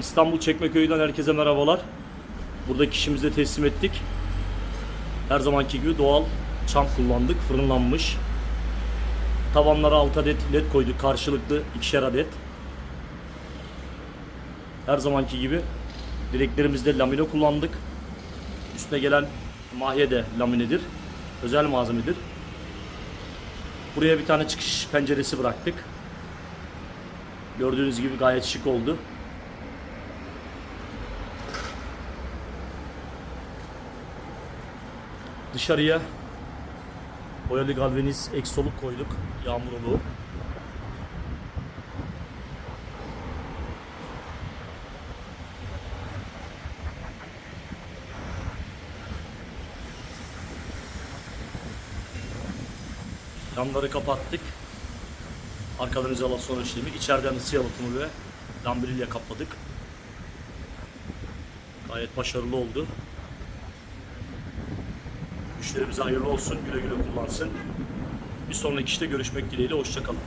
İstanbul Çekmeköy'den herkese merhabalar. Buradaki işimizi de teslim ettik. Her zamanki gibi doğal çam kullandık, fırınlanmış. Tavanlara 6 adet led koyduk, karşılıklı ikişer adet. Her zamanki gibi direklerimizde lamine kullandık. Üstüne gelen mahye de laminedir. Özel malzemedir. Buraya bir tane çıkış penceresi bıraktık. Gördüğünüz gibi gayet şık oldu. Dışarıya boyalı galvaniz eksoluk koyduk. Yağmurlu. Camları kapattık. Arkadan izolasyon işlemi. İçeriden ısı yalıtımı ve lambrilya kapladık. Gayet başarılı oldu. Müşterimize hayırlı olsun. Güle güle kullansın. Bir sonraki işte görüşmek dileğiyle. Hoşçakalın.